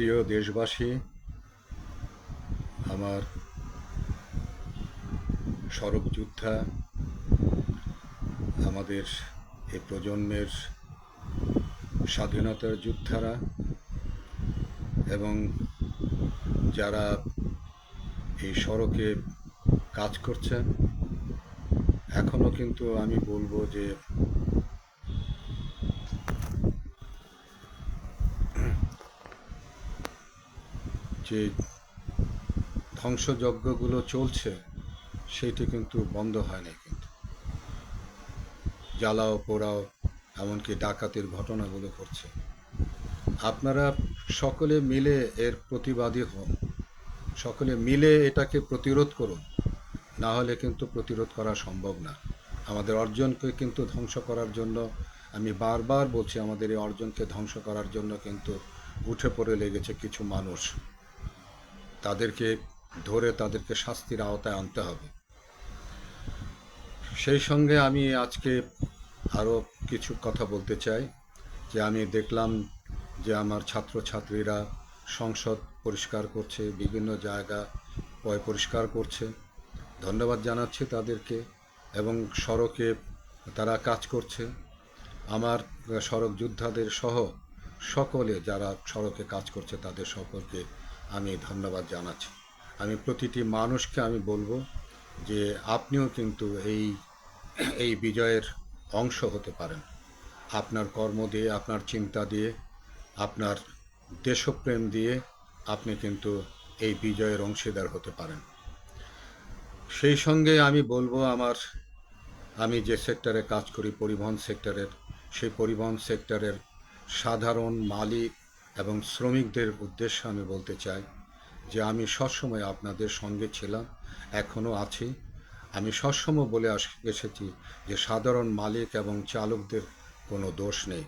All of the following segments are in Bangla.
প্রিয় দেশবাসী, আমার সড়ক যোদ্ধা, আমাদের এই প্রজন্মের স্বাধীনতার যোদ্ধারা এবং যারা এই সড়কে কাজ করছেন এখনও কিন্তু আমি বলব যে যে ধ্বংসযজ্ঞগুলো চলছে, সেইটি কিন্তু বন্ধ হয়নি কিন্তু। জ্বালাও, পোড়াও, এমনকি ডাকাতির ঘটনাগুলো ঘটছে। আপনারা সকলে মিলে এর প্রতিবাদী হন। সকলে মিলে এটাকে প্রতিরোধ করুন। না হলে কিন্তু প্রতিরোধ করা সম্ভব না। আমাদের অর্জনকে কিন্তু ধ্বংস করার জন্য, আমি বারবার বলছি, আমাদের এই অর্জনকে ধ্বংস করার জন্য কিন্তু উঠে পড়ে লেগেছে কিছু মানুষ। তাদেরকে ধরে তাদেরকে শাস্তির আওতায় আনতে হবে। সেই সঙ্গে আমি আজকে আরও কিছু কথা বলতে চাই, যে আমি দেখলাম যে আমার ছাত্রছাত্রীরা সংসদ পরিষ্কার করছে, বিভিন্ন জায়গা পয় পরিষ্কার করছে। ধন্যবাদ জানাচ্ছি তাদেরকে এবং সড়কে তারা কাজ করছে। আমার সড়ক যোদ্ধাদের সহ সকলে যারা সড়কে কাজ করছে, তাদের সকলকে আমি ধন্যবাদ জানাচ্ছি। আমি প্রতিটি মানুষকে আমি বলব যে আপনিও কিন্তু এই এই বিজয়ের অংশ হতে পারেন। আপনার কর্ম দিয়ে, আপনার চিন্তা দিয়ে, আপনার দেশপ্রেম দিয়ে আপনি কিন্তু এই বিজয়ের অংশীদার হতে পারেন। সেই সঙ্গে আমি বলব আমার, আমি যে সেক্টরে কাজ করি, পরিবহন সেক্টরের, সেই পরিবহন সেক্টরের সাধারণ মালিক এবং শ্রমিকদের উদ্দেশ্যে আমি বলতে চাই যে আমি সবসময় আপনাদের সঙ্গে ছিলাম, এখনও আছি। আমি সবসময় বলে আস- এসেছি যে সাধারণ মালিক এবং চালকদের কোনো দোষ নেই।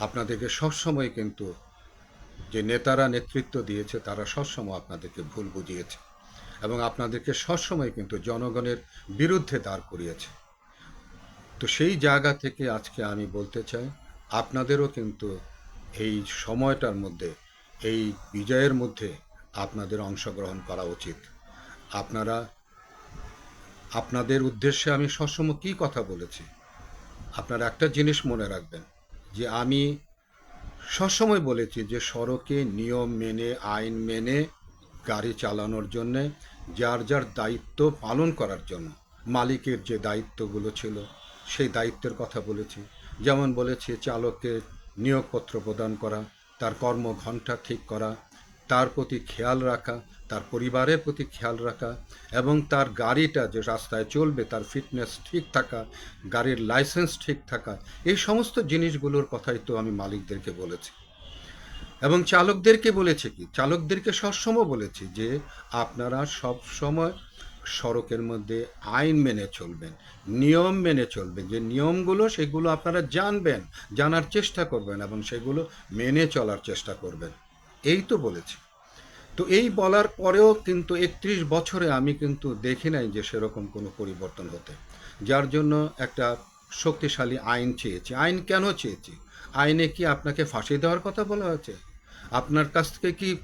আপনাদেরকে সবসময় কিন্তু যে নেতারা নেতৃত্ব দিয়েছে, তারা সবসময় আপনাদেরকে ভুল বুঝিয়েছে এবং আপনাদেরকে সবসময় কিন্তু জনগণের বিরুদ্ধে দাঁড় করিয়েছে। তো সেই জায়গা থেকে আজকে আমি বলতে চাই, আপনাদেরও কিন্তু এই সময়টার মধ্যে, এই বিজয়ের মধ্যে আপনাদের অংশগ্রহণ করা উচিত। আপনারা, আপনাদের উদ্দেশ্যে আমি সবসময় কী কথা বলেছি? আপনারা একটা জিনিস মনে রাখবেন, যে আমি সবসময় বলেছি যে সড়কে নিয়ম মেনে, আইন মেনে গাড়ি চালানোর জন্যে যার যার দায়িত্ব পালন করার জন্য, মালিকের যে দায়িত্বগুলো ছিল, সেই দায়িত্বের কথা বলেছি। যেমন বলেছি, চালককে নিয়োগপত্র প্রদান করা, তার কর্মঘণ্টা ঠিক করা, তার প্রতি খেয়াল রাখা, তার পরিবারের প্রতি খেয়াল রাখা এবং তার গাড়িটা যে রাস্তায় চলবে, তার ফিটনেস ঠিক থাকা, গাড়ির লাইসেন্স ঠিক থাকা, এই সমস্ত জিনিসগুলোর কথাই তো আমি মালিকদেরকে বলেছি। এবং চালকদেরকে বলেছে কি, চালকদেরকে সবসময় বলেছি যে আপনারা সব সময় সড়কের মধ্যে আইন মেনে চলবেন, নিয়ম মেনে চলবেন। যে নিয়মগুলো, সেগুলো আপনারা জানবেন, জানার চেষ্টা করবেন এবং সেগুলো মেনে চলার চেষ্টা করবেন। এই তো বলেছি। তো এই বলার পরেও কিন্তু একত্রিশ বছরে আমি কিন্তু দেখি নাই যে সেরকম কোনো পরিবর্তন হতে। যার জন্য একটা শক্তিশালী আইন চেয়েছি। আইন কেন চেয়েছি? আইনে কি আপনাকে ফাঁসি দেওয়ার কথা বলা হয়েছে? আপনার কাছ থেকে কি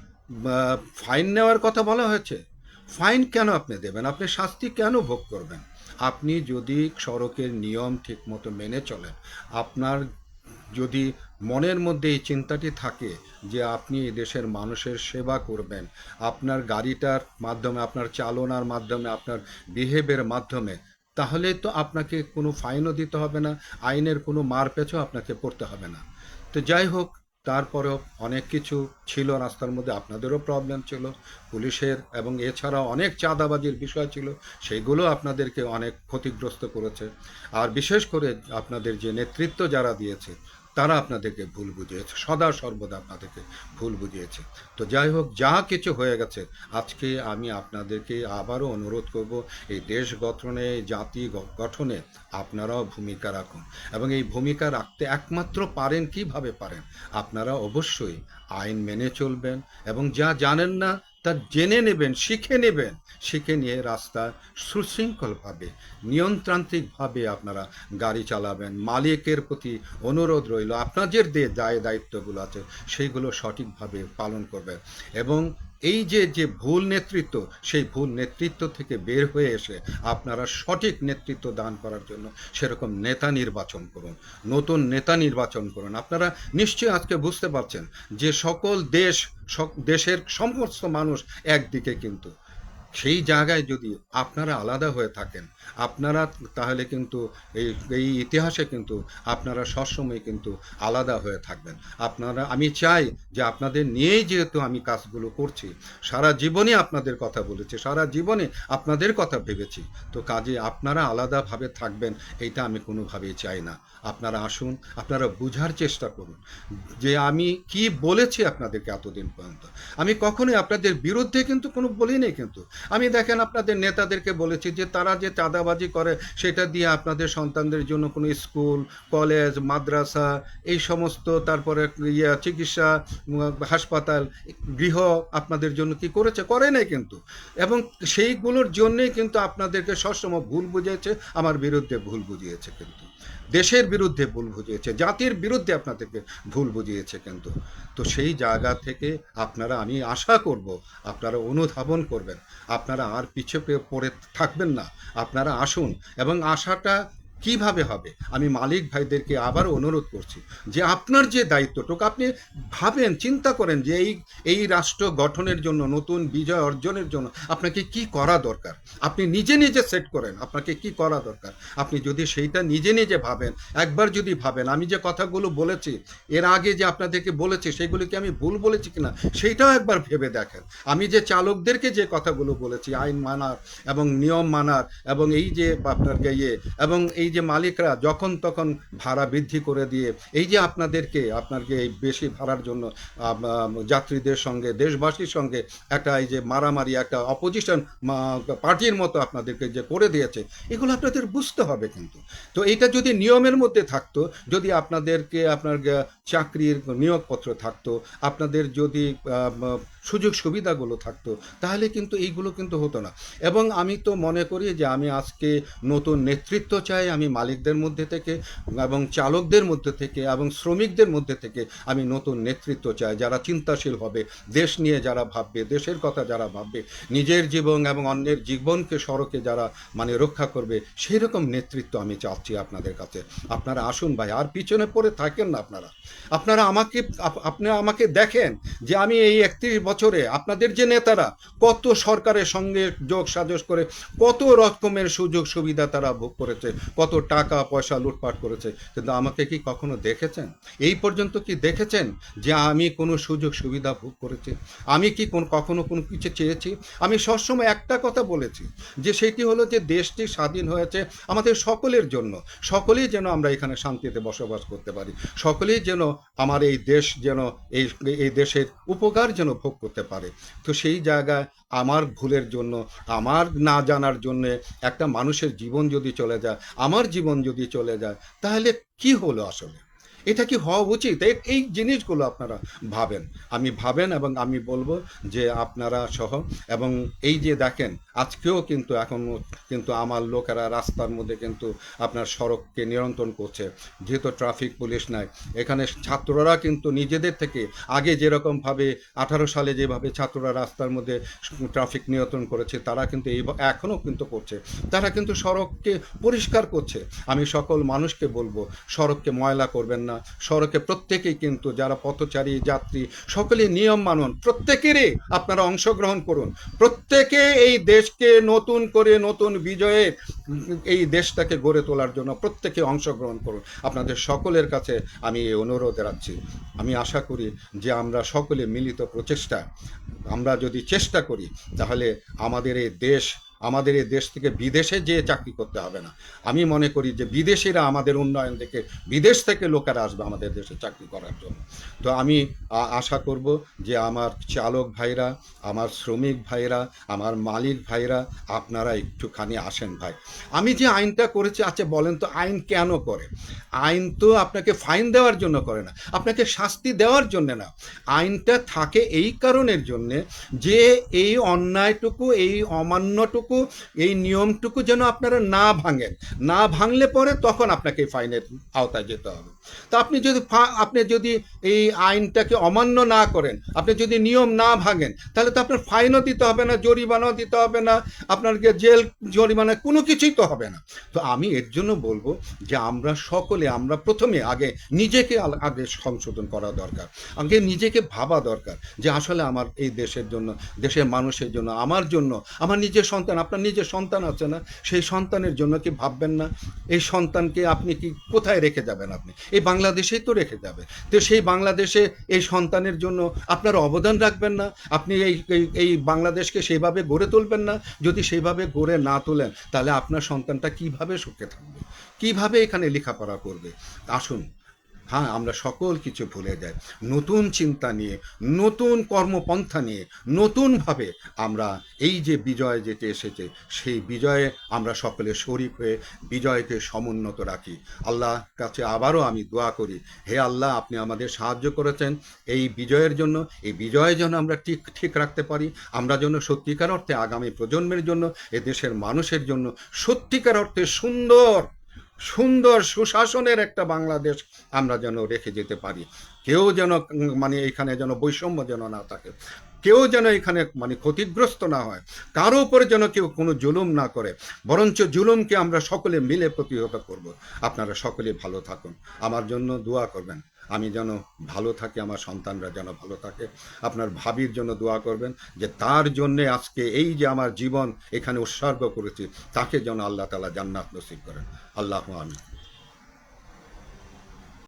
ফাইন নেওয়ার কথা বলা হয়েছে? ফাইন কেন আপনি দেবেন? আপনি শাস্তি কেন ভোগ করবেন? আপনি যদি সড়কের নিয়ম ঠিকমতো মেনে চলেন, আপনার যদি মনের মধ্যে এই চিন্তাটি থাকে যে আপনি দেশের মানুষের সেবা করবেন, আপনার গাড়িটার মাধ্যমে, আপনার চালনার মাধ্যমে, আপনার বিহেভের মাধ্যমে, তাহলে তো আপনাকে কোনো ফাইনও দিতে হবে না, আইনের কোনো মার পেছও আপনাকে পড়তে হবে না। তো যাই হোক তারপরেও অনেক কিছু ছিল, রাস্তার মধ্যে আপনাদেরও প্রবলেম ছিল, পুলিশের এবং এছাড়া অনেক চাঁদাবাজির বিষয় ছিল সেইগুলো আপনাদেরকে অনেক ক্ষতিগ্রস্ত করেছে। আর বিশেষ করে আপনাদের যে নেতৃত্ব যারা দিয়েছে তারা আপনাদেরকে ভুল বুঝিয়েছে, সদা সর্বদা আপনাদেরকে ভুল বুঝিয়েছে। তো যাই হোক, যা কিছু হয়ে গেছে, আজকে আমি আপনাদেরকে আবারও অনুরোধ করব, এই দেশ গঠনে, জাতি গঠনে আপনারাও ভূমিকা রাখুন। এবং এই ভূমিকা রাখতে একমাত্র পারেন কীভাবে পারেন? আপনারা অবশ্যই আইন মেনে চলবেন এবং যা জানেন না তা জেনে নেবেন, শিখে নেবেন। শিখে নিয়ে রাস্তা সুশৃঙ্খলভাবে নিয়ন্ত্রান্ত্রিকভাবে আপনারা গাড়ি চালাবেন। মালিকের প্রতি অনুরোধ রইল। আপনাদের যে দায় দায়িত্বগুলো আছে, সেইগুলো সঠিকভাবে পালন করবেন। এবং এই যে যে ভুল নেতৃত্ব, সেই ভুল নেতৃত্ব থেকে বের হয়ে এসে আপনারা সঠিক নেতৃত্ব দান করার জন্য সেরকম নেতা নির্বাচন করুন, নতুন নেতা নির্বাচন করুন। আপনারা নিশ্চয়ই আজকে বুঝতে পারছেন যে সকল দেশ দেশের সমস্ত মানুষ একদিকে কিন্তু সেই জায়গায় যদি আপনারা আলাদা হয়ে থাকেন, আপনারা তাহলে কিন্তু এই এই ইতিহাসে কিন্তু আপনারা সবসময় কিন্তু আলাদা হয়ে থাকবেন। আপনারা, আমি চাই যে আপনাদের নিয়েই যেহেতু আমি কাজগুলো করছি, সারা জীবনে আপনাদের কথা বলেছি, সারা জীবনে আপনাদের কথা ভেবেছি, তো কাজে আপনারা আলাদাভাবে থাকবেন, এইটা আমি কোনোভাবেই চাই না। আপনারা আসুন, আপনারা বুঝার চেষ্টা করুন যে আমি কি বলেছি আপনাদেরকে এতদিন পর্যন্ত। আমি কখনোই আপনাদের বিরুদ্ধে কিন্তু কোনো বলিনি কিন্তু। আমি দেখেন আপনাদের নেতাদেরকে বলেছি যে তারা যে চাঁদাবাজি করে, সেটা দিয়ে আপনাদের সন্তানদের জন্য কোনো স্কুল, কলেজ, মাদ্রাসা, এই সমস্ত তারপরে ইয়ে চিকিৎসা, হাসপাতাল, গৃহ আপনাদের জন্য কি করেছে? করে নাই কিন্তু। এবং সেইগুলোর জন্যেই কিন্তু আপনাদেরকে সবসময় ভুল বুঝিয়েছে, আমার বিরুদ্ধে ভুল বুঝিয়েছে কিন্তু। দেশের বিরুদ্ধে ভুল বুঝিয়েছে, জাতির বিরুদ্ধে আপনাদেরকে ভুল বুঝিয়েছে কিন্তু। তো সেই জায়গা থেকে আপনারা, আমি আশা করব, আপনারা অনুধাবন করবেন। আপনারা আর পিছিয়ে পড়ে থাকবেন না। আপনারা আসুন এবং আশাটা কীভাবে হবে? আমি মালিক ভাইদেরকে আবার অনুরোধ করছি যে আপনার যে দায়িত্বটুকু আপনি ভাবেন, চিন্তা করেন যে এই এই রাষ্ট্র গঠনের জন্য, নতুন বিজয় অর্জনের জন্য আপনাকে কি করা দরকার? আপনি নিজে নিজে সেট করেন আপনাকে কি করা দরকার? আপনি যদি সেইটা নিজে নিজে ভাবেন, একবার যদি ভাবেন, আমি যে কথাগুলো বলেছি, এর আগে যে আপনাদেরকে বলেছি, সেগুলো কি আমি ভুল বলেছি কিনা, সেইটাও একবার ভেবে দেখেন। আমি যে চালকদেরকে যে কথাগুলো বলেছি, আইন মানার এবং নিয়ম মানার এবং এই যে আপনার ইয়ে এবং এই যে মালিকরা যখন তখন ভাড়া বৃদ্ধি করে দিয়ে, এই যে আপনাদেরকে, আপনাকে এই বেশি ভাড়ার জন্য যাত্রীদের সঙ্গে, দেশবাসীর সঙ্গে একটা এই যে মারামারি, একটা অপোজিশন পার্টির মতো আপনাদেরকে যে করে দিয়েছে, এগুলো আপনাদের বুঝতে হবে কিন্তু। তো এটা যদি নিয়মের মধ্যে থাকতো, যদি আপনাদেরকে আপনার চাকরির নিয়োগপত্র থাকতো, আপনাদের যদি সুযোগ সুবিধাগুলো থাকতো, তাহলে কিন্তু এইগুলো কিন্তু হতো না। এবং আমি তো মনে করি যে আমি আজকে নতুন নেতৃত্ব চাই আমি মালিকদের মধ্যে থেকে এবং চালকদের মধ্যে থেকে এবং শ্রমিকদের মধ্যে থেকে আমি নতুন নেতৃত্ব চাই, যারা চিন্তাশীল হবে। দেশ নিয়ে যারা ভাববে, দেশের কথা যারা ভাববে, নিজের জীবন এবং অন্যের জীবনকে সড়কে যারা মানে রক্ষা করবে সেই রকম নেতৃত্ব আমি চাচ্ছি আপনাদের কাছে। আপনারা আসুন ভাই, আর পিছনে পড়ে থাকেন না আপনারা। আপনারা আমাকে, আপ- আপনি আমাকে দেখেন যে আমি এই একত্রিশ বছরে আপনাদের যে নেতারা, কত সরকারের সঙ্গে যোগ সাজস করে, কত রকমের সুযোগ সুবিধা তারা ভোগ করেছে, কত টাকা পয়সা লুটপাট করেছে। কিন্তু আমাকে কি কখনো দেখেছেন? এই পর্যন্ত কি দেখেছেন যে আমি কোনো সুযোগ সুবিধা ভোগ করেছি? আমি কি কোন কখনো কোনো কিছু চেয়েছি? আমি সবসময় একটা কথা বলেছি যে সেটি হলো যে দেশটি স্বাধীন হয়েছে আমাদের সকলের জন্য। সকলেই যেন আমরা এখানে শান্তিতে বসবাস করতে পারি। সকলেই যেন আমার এই দেশ যেন এই এই দেশের উপকার যেন ভোগ করতে পারে। তো সেই জায়গায় আমার ভুলের জন্য, আমার না জানার জন্য একটা মানুষের জীবন যদি চলে যায়, আমার জীবন যদি চলে যায় তাহলে কি হলো আসলে? এটা কি হওয়া উচিত? এই- জিনিসগুলো আপনারা ভাবেন। আমি ভাবেন এবং আমি বলব যে আপনারা সহ এবং এই যে দেখেন, আজকেও কিন্তু এখন কিন্তু আমার লোকেরা রাস্তার মধ্যে কিন্তু আপনার সড়ককে নিয়ন্ত্রণ করছে। যেহেতু ট্রাফিক পুলিশ নাই, এখানে ছাত্ররা কিন্তু নিজেদের থেকে আগে যেরকমভাবে আঠারো সালে যেভাবে ছাত্ররা রাস্তার মধ্যে ট্রাফিক নিয়ন্ত্রণ করেছে, তারা কিন্তু এই এখনও কিন্তু করছে। তারা কিন্তু সড়ককে পরিষ্কার করছে। আমি সকল মানুষকে বলব, সড়ককে ময়লা করবেন না। সড়কে প্রত্যেকেই কিন্তু, যারা পথচারী, যাত্রী সকলে নিয়ম মানুন। প্রত্যেকেরই আপনারা অংশগ্রহণ করুন। প্রত্যেকে এই দেশকে নতুন করে নতুন বিজয়ে এই দেশটাকে গড়ে তোলার জন্য প্রত্যেকে অংশগ্রহণ করুন। আপনাদের সকলের কাছে আমি এই অনুরোধ রাখছি। আমি আশা করি যে আমরা সকলে মিলিত প্রচেষ্টা, আমরা যদি চেষ্টা করি, তাহলে আমাদের এই দেশ আমাদের এই দেশ থেকে বিদেশে যেয়ে চাকরি করতে হবে না। আমি মনে করি যে বিদেশিরা আমাদের উন্নয়ন দেখে বিদেশ থেকে লোকেরা আসবে আমাদের দেশে চাকরি করার জন্য। তো আমি আশা করব যে আমার চালক ভাইরা, আমার শ্রমিক ভাইরা, আমার মালিক ভাইরা, আপনারা একটুখানি আসেন ভাই। আমি যে আইনটা করেছি আচ্ছা বলেন তো আইন কেন করে? আইন তো আপনাকে ফাইন দেওয়ার জন্য করে না, আপনাকে শাস্তি দেওয়ার জন্য না। আইনটা থাকে এই কারণের জন্যে যে এই অন্যায়টুকু, এই অমান্যটুকু এই নিয়মটুকু যেন আপনারা না ভাঙেন। না ভাঙলে পরে তখন আপনাকে ফাইনের আওতায় যেতে হবে। তা আপনি যদি আপনি যদি এই আইনটাকে অমান্য না করেন, আপনি যদি নিয়ম না ভাঙেন, তাহলে তো আপনার ফাইনও দিতে হবে না, জরিমানাও দিতে হবে না আপনাকে জেল, জরিমানা কোনো কিছুই তো হবে না। তো আমি এর জন্য বলব যে আমরা সকলে, আমরা প্রথমে আগে নিজেকে আগে সংশোধন করা দরকার। আগে নিজেকে ভাবা দরকার যে আসলে আমার এই দেশের জন্য, দেশের মানুষের জন্য, আমার জন্য, আমার নিজের সন্তান আপনার নিজের সন্তান আছে না, সেই সন্তানের জন্য কি ভাববেন না? এই সন্তানকে আপনি কি কোথায় রেখে যাবেন আপনি? এই বাংলাদেশেই তো রেখে যাবে। তো সেই বাংলাদেশে এই সন্তানের জন্য আপনার অবদান রাখবেন না, আপনি এই, এই- বাংলাদেশকে সেইভাবে গড়ে তুলবেন না। যদি সেইভাবে গড়ে না তোলেন, তাহলে আপনার সন্তানটা কীভাবে সুখে থাকবে? কীভাবে এখানে লেখাপড়া করবে? আসুন হ্যাঁ আমরা সকল কিছু ভুলে যাই। নতুন চিন্তা নিয়ে, নতুন কর্মপন্থা নিয়ে, নতুনভাবে আমরা এই যে বিজয় যেতে এসেছে, সেই বিজয়ে আমরা সকলে শরিক হয়ে বিজয়কে সমুন্নত রাখি। আল্লাহ কাছে আবারও আমি দোয়া করি, হে আল্লাহ, আপনি আমাদের সাহায্য করেছেন। এই বিজয়ের জন্য, এই বিজয় যেন আমরা ঠিক ঠিক রাখতে পারি, আমরা যেন সত্যিকার অর্থে আগামী প্রজন্মের জন্য এ দেশের মানুষের জন্য সত্যিকার অর্থে সুন্দর সুন্দর সুশাসনের একটা বাংলাদেশ আমরা যেন রেখে যেতে পারি। কেউ যেন মানে এখানে যেন বৈষম্য যেন না থাকে। কেউ যেন এখানে মানে ক্ষতিগ্রস্ত না হয়, কারও উপরে যেন কেউ কোনো জুলুম না করে, বরঞ্চ জুলুমকে আমরা সকলে মিলে প্রতিহত করব। আপনারা সকলে ভালো থাকুন। আমার জন্য দোয়া করবেন। আমি যেন ভালো থাকি, আমার সন্তানরা যেন ভালো থাকে। আপনার ভাবির জন্য দোয়া করবেন যে তার জন্যে আজকে এই যে আমার জীবন এখানে উৎসর্গ করেছি, তাকে যেন আল্লাহ তালা জান্নাত নসিব করেন। আল্লাহ আমি